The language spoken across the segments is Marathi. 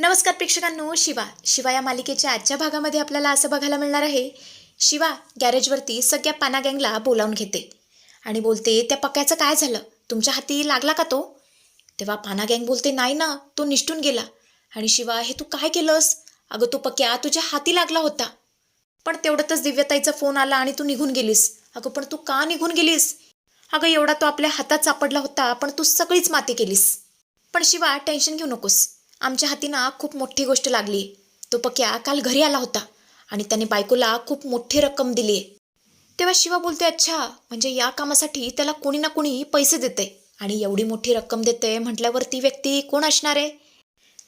नमस्कार प्रेक्षकांनो शिवा. शिवा या मालिकेच्या आजच्या भागामध्ये आपल्याला असं बघायला मिळणार आहे शिवा गॅरेजवरती सगळ्या पाना गँगला बोलावून घेते. आणि बोलते त्या पक्याचं काय झालं? तुमच्या हाती लागला का तो? तेव्हा पाना गँग बोलते नाही ना तो निष्ठून गेला. आणि शिवा हे तू काय केलंस? अगं तो पक्या तुझ्या हाती लागला होता. पण तेवढ्यातच दिव्यताईचा फोन आला आणि तू निघून गेलीस. अगं पण तू का निघून गेलीस? अगं एवढा तो आपल्या हातात सापडला होता पण तू सगळीच माती केलीस. पण शिवा टेन्शन घेऊ नकोस. आमच्या हाती ना खूप मोठी गोष्ट लागली. तो पक्या काल घरी आला होता आणि त्याने बायकोला खूप मोठी रक्कम दिली. आहे तेव्हा शिवा बोलते अच्छा म्हणजे या कामासाठी त्याला कोणी ना कोणी पैसे देते आणि एवढी मोठी रक्कम देते म्हटल्यावर ती व्यक्ती कोण असणार आहे?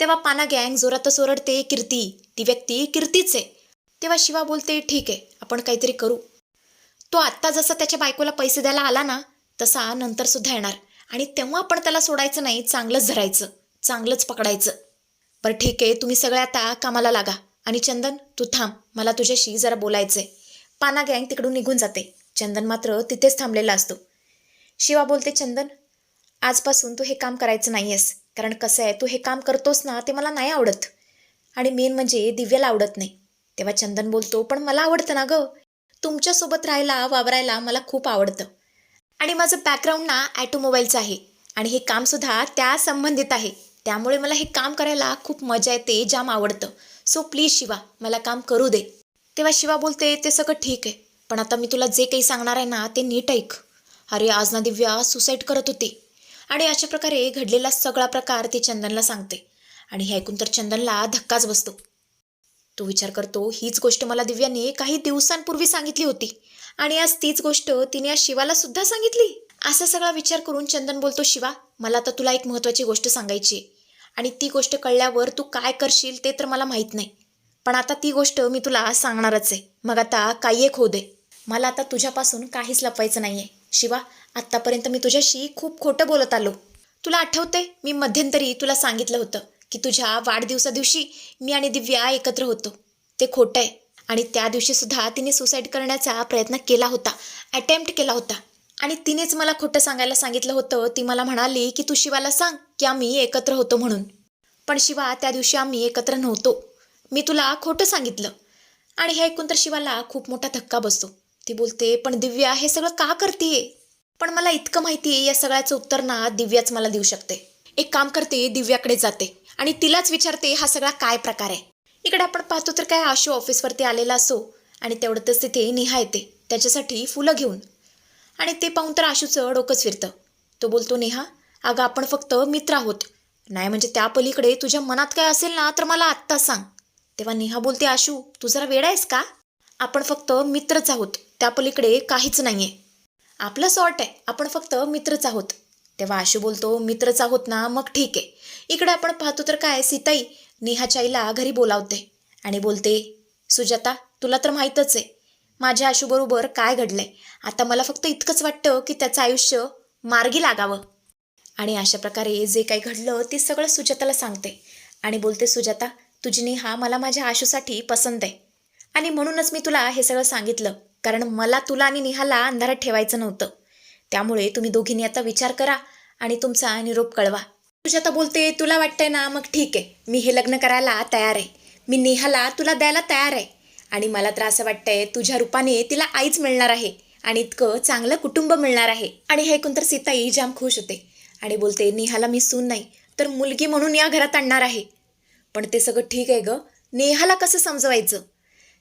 तेव्हा पाना गँग जोरातच ओरडते कीर्ती ती व्यक्ती कीर्तीच आहे. तेव्हा शिवा बोलते ठीक आहे आपण काहीतरी करू. तो आत्ता जसा त्याच्या बायकोला पैसे द्यायला आला ना तसा नंतर सुद्धा येणार आणि तेव्हा आपण त्याला सोडायचं नाही चांगलंच धरायचं चांगलंच पकडायचं. बरं ठीक आहे तुम्ही सगळे आता कामाला लागा. आणि चंदन तू थांब मला तुझ्याशी जरा बोलायचंय. पाना गँग तिकडून निघून जाते. चंदन मात्र तिथेच थांबलेला असतो. शिवा बोलते चंदन आजपासून तू हे काम करायचं नाही आहेस कारण कसं आहे तू हे काम करतोस ना ते मला नाही आवडत. आणि मेन म्हणजे दिव्याला आवडत नाही. तेव्हा चंदन बोलतो पण मला आवडतं ना गं. तुमच्यासोबत राहायला वावरायला मला खूप आवडतं. आणि माझं बॅकग्राऊंड ना ॲटोमोबाईलचं आहे. आणि हे कामसुद्धा त्या संबंधित आहे. त्यामुळे मला हे काम करायला खूप मजा येते जाम आवडतं. सो प्लीज शिवा मला काम करू दे. तेव्हा शिवा बोलते ते सगळं ठीक आहे पण आता मी तुला जे काही सांगणार आहे ना ते नीट ऐक. अरे आज ना दिव्या सुसाईड करत होती. आणि अशा प्रकारे घडलेला सगळा प्रकार ते चंदनला सांगते. आणि हे ऐकून तर चंदनला धक्काच बसतो. तो विचार करतो हीच गोष्ट मला दिव्याने काही दिवसांपूर्वी सांगितली होती. आणि आज तीच गोष्ट तिने आज शिवाला सुद्धा सांगितली. असा सगळा विचार करून चंदन बोलतो शिवा मला आता तुला एक महत्त्वाची गोष्ट सांगायची आहे. आणि ती गोष्ट कळल्यावर तू काय करशील ते तर मला माहीत नाही. पण आता ती गोष्ट मी तुला सांगणारच आहे. मग आता काही एक होऊ दे. मला आता तुझ्यापासून काहीच लपवायचं नाही आहे शिवा आत्तापर्यंत मी तुझ्याशी खूप खोटं बोलत आलो. तुला आठवते मी मध्यंतरी तुला सांगितलं होतं की तुझ्या वाढदिवसादिवशी मी आणि दिव्या एकत्र होतो. ते खोटं आहे. आणि त्या दिवशीसुद्धा तिने सुसाईड करण्याचा प्रयत्न केला होता. अटेम्प्ट केला होता. आणि तिनेच मला खोटं सांगायला सांगितलं होतं. ती मला म्हणाली की तू शिवाला सांग की आम्ही एकत्र होतो म्हणून. पण शिवा त्या दिवशी आम्ही एकत्र नव्हतो. मी तुला खोटं सांगितलं. आणि हे ऐकून तर शिवाला खूप मोठा धक्का बसतो. ती बोलते पण दिव्या हे सगळं का करते पण मला इतकं माहिती आहे या सगळ्याचं उत्तर ना दिव्याच मला देऊ शकते. एक काम करते दिव्याकडे जाते आणि तिलाच विचारते हा सगळा काय प्रकार आहे? इकडे आपण पाहतो तर काय आशू ऑफिसवरती आलेला असो आणि तेवढ्यातच तिथे निहा येते. त्याच्यासाठी फुलं घेऊन आणि ते पाहून तर आशूचं डोकंच फिरतं. तो बोलतो नेहा अगं आपण फक्त मित्र आहोत. नाही म्हणजे त्या पलीकडे तुझ्या मनात काय असेल ना तर मला आत्ता सांग. तेव्हा नेहा बोलते आशू तू जरा वेळ आहेस का? आपण फक्त मित्रच आहोत. त्या पलीकडे काहीच नाही आहे आपलं सॉर्ट आहे. आपण फक्त मित्रच आहोत. तेव्हा आशू बोलतो मित्रच आहोत ना मग ठीक आहे. इकडे आपण पाहतो तर काय सीताई नेहाच्या आईला घरी बोलावते. आणि बोलते सुजाता तुला तर माहीतच आहे. माझ्या आशूबरोबर काय घडलंय? आता मला फक्त इतकंच वाटतं की त्याचं आयुष्य मार्गी लागावं. आणि अशा प्रकारे जे काही घडलं ते सगळं सुजाताला सांगते. आणि बोलते सुजाता तुझी नेहा मला माझ्या आशूसाठी पसंत आहे. आणि म्हणूनच मी तुला हे सगळं सांगितलं. कारण मला तुला आणि नेहाला अंधारात ठेवायचं नव्हतं. त्यामुळे तुम्ही दोघींनी आता विचार करा आणि तुमचा निरोप कळवा. सुजाता बोलते तुला वाटतंय ना मग ठीक आहे. मी हे लग्न करायला तयार आहे. मी नेहाला तुला द्यायला तयार आहे. आणि मला तर असं वाटतंय तुझ्या रूपाने तिला आईच मिळणार आहे आणि इतकं चांगलं कुटुंब मिळणार आहे. आणि हे ऐकून तर सीताई जाम खुश होते. आणि बोलते नेहाला मी सून नाही तर मुलगी म्हणून या घरात आणणार आहे. पण ते सगळं ठीक आहे ग. नेहाला कसं समजवायचं?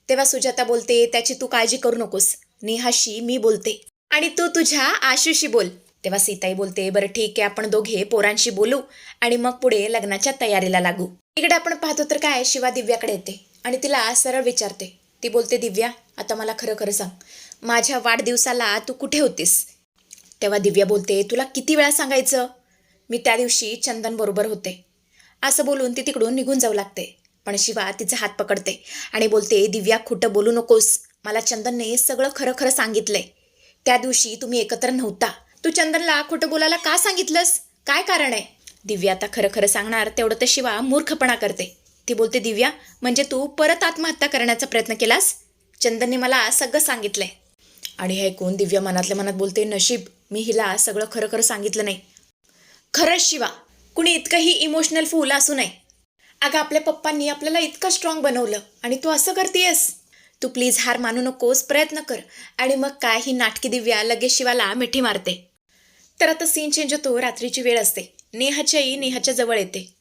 तेव्हा सुजाता बोलते त्याची तू काळजी करू नकोस. नेहाशी मी बोलते. आणि तू तुझ्या आशूशी बोल. तेव्हा सीताई बोलते बरं ठीक आहे आपण दोघे पोरांशी बोलू आणि मग पुढे लग्नाच्या तयारीला लागू. इकडे आपण पाहतो तर काय शिवा दिव्याकडे येते. आणि तिला सरळ विचारते. ती बोलते दिव्या आता मला खरं खरं सांग. माझ्या वाढदिवसाला तू कुठे होतीस? तेव्हा दिव्या बोलते तुला किती वेळा सांगायचं? मी त्या दिवशी चंदनबरोबर होते. असं बोलून ती तिकडून निघून जाऊ लागते. पण शिवा तिचा हात पकडते आणि बोलते दिव्या खोटं बोलू नकोस. मला चंदनने सगळं खरं खरं सांगितलंय. त्या दिवशी तुम्ही एकत्र नव्हता. तू चंदनला खोटं बोलायला का सांगितलंस? काय कारण आहे? दिव्या आता खरं खरं सांगणार तेवढं तर शिवा मूर्खपणा करते. ती बोलते दिव्या म्हणजे तू परत आत्महत्या करण्याचा प्रयत्न केलास? चंदनने मला सगळं सांगितलंय. आणि हे ऐकून दिव्या मनातल्या मनात बोलते नशीब मी हिला सगळं खरं खरं सांगितलं नाही. खरंच शिवा कुणी इतकंही इमोशनल फूल असू नये. अगं आपल्या पप्पांनी आपल्याला इतकं स्ट्रॉंग बनवलं आणि तू असं करतेयस. तू प्लीज हार मानू नकोस प्रयत्न कर. आणि मग काय ही नाटकी दिव्या लगेच शिवाला मिठी मारते. तर आता सीन चेंज होतो रात्रीची वेळ असते. नेहाची आई नेहाच्या जवळ येते.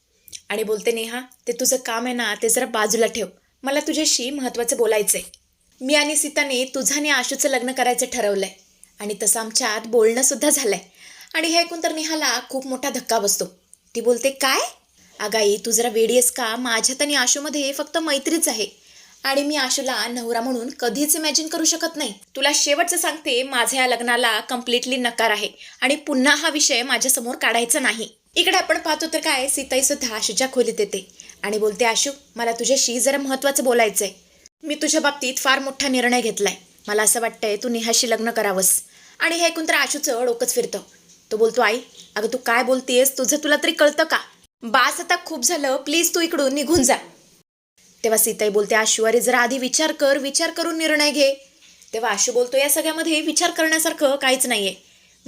आणि बोलते नेहा ते तुझं काम आहे ना ते जरा बाजूला ठेव. मला तुझ्याशी महत्त्वाचं बोलायचं आहे मी आणि सीताने तुझं आणि आशूचं लग्न करायचं ठरवलं आहे आणि तसं आमच्यात बोलणंसुद्धा झालं आहे आणि हे ऐकून तर नेहाला खूप मोठा धक्का बसतो. ती बोलते काय? अगाई तू जरा वेडी आहेस का? माझ्यात आणि आशूमध्ये फक्त मैत्रीच आहे. आणि मी आशूला नवरा म्हणून कधीच इमॅजिन करू शकत नाही. तुला शेवटचं सांगते माझ्या या लग्नाला कम्प्लिटली नकार आहे. आणि पुन्हा हा विषय माझ्यासमोर काढायचा नाही. इकडे आपण पाहतो तर काय सीताई सुद्धा आशूच्या खोलीत येते. आणि बोलते आशू मला तुझ्याशी जरा महत्त्वाचं बोलायचं आहे मी तुझ्या बाबतीत फार मोठा निर्णय घेतलाय. मला असं वाटतंय तू नेहाशी लग्न करावंस. आणि हे ऐकून तर आशूचं डोकंच फिरतं. तो बोलतो आई अगं तू काय बोलतेस तुझं तुला तरी कळतं का? बास आता खूप झालं. प्लीज तू इकडून निघून जा. तेव्हा सीताई बोलते आशू अरे जरा आधी विचार कर. विचार करून निर्णय घे. तेव्हा आशू बोलतो या सगळ्यामध्ये विचार करण्यासारखं काहीच नाहीये.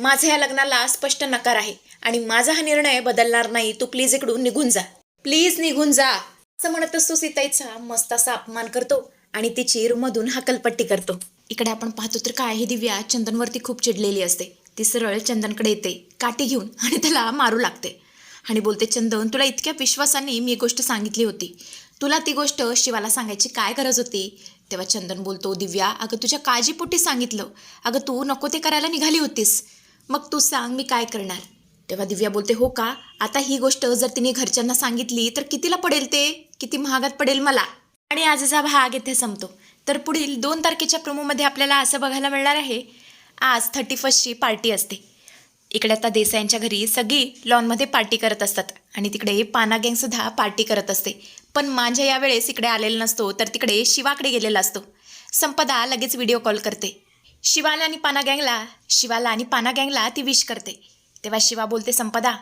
माझा या लग्नाला स्पष्ट नकार आहे आणि माझा हा निर्णय बदलणार नाही. तू प्लीज इकडून निघून जा. प्लीज निघून जा. असं म्हणत असतो सीताईचा मस्त असा अपमान करतो आणि तिची रूममधून हकलपट्टी करतो. इकडे आपण पाहतो तर काय ही दिव्या चंदनवरती खूप चिडलेली असते. ती सरळ चंदनकडे येते काठी घेऊन आणि त्याला मारू लागते. आणि बोलते चंदन तुला इतक्या विश्वासाने मी एक गोष्ट सांगितली होती. तुला ती गोष्ट शिवाला सांगायची काय गरज होती? तेव्हा चंदन बोलतो दिव्या अगं तुझ्या काळजीपोटी सांगितलं. अगं तू नको ते करायला निघाली होतीस. मग तू सांग मी काय करणार. तेव्हा दिव्या बोलते हो का? आता ही गोष्ट जर तिने घरच्यांना सांगितली तर कितीला पडेल ते? किती महागात पडेल मला? आणि आजचा भाग येथे संपतो. तर पुढील दोन तारखेच्या प्रोमोमध्ये आपल्याला असं बघायला मिळणार आहे आज थर्टी फर्स्टची पार्टी असते. इकडे आता देसाईंच्या घरी सगळी लॉनमध्ये पार्टी करत असतात आणि तिकडे पाना गँगसुद्धा पार्टी करत असते. पण माझ्या यावेळेस इकडे आलेला नसतो तर तिकडे शिवाकडे गेलेला असतो. संपदा लगेच व्हिडिओ कॉल करते. शिवाला आणि पाना गँगला शिवाला आणि पाना गँगला ती विश करते. तेव्हा शिवा बोलते संपदा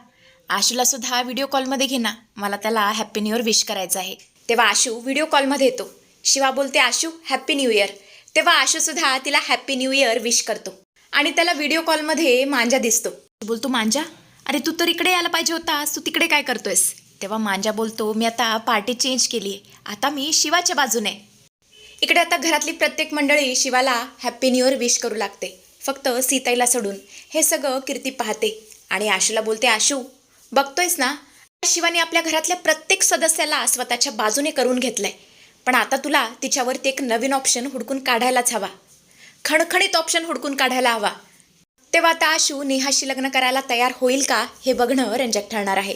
आशूला सुद्धा व्हिडिओ कॉलमध्ये घे ना. मला त्याला हॅप्पी न्यू इयर विश करायचं आहे. तेव्हा आशू व्हिडिओ कॉलमध्ये येतो. शिवा बोलते आशू हॅप्पी न्यू इयर तेव्हा आशू सुद्धा तिला हॅप्पी न्यू इयर विश करतो. आणि त्याला व्हिडिओ कॉलमध्ये मांजा दिसतो. बोलतो मांजा अरे तू तर इकडे यायला पाहिजे होतास. तू तिकडे काय करतोयस? तेव्हा मांजा बोलतो मी आता पार्टी चेंज केली आहे आता मी शिवाच्या बाजूने. इकडे आता घरातली प्रत्येक मंडळी शिवाला हॅप्पी न्यू इयर विश करू लागते. फक्त सीताईला सोडून. हे सगळं कीर्ती पाहते आणि आशूला बोलते आशू बघतोयस ना? शिवाने आपल्या घरातल्या प्रत्येक सदस्याला स्वतःच्या बाजूने करून घेतलंय. पण आता तुला तिच्यावरती एक नवीन ऑप्शन हुडकून काढायलाच हवा. खणखणीत ऑप्शन हुडकून काढायला हवा. तेव्हा आता आशू नेहाशी लग्न करायला तयार होईल का हे बघणं रंजक ठरणार आहे.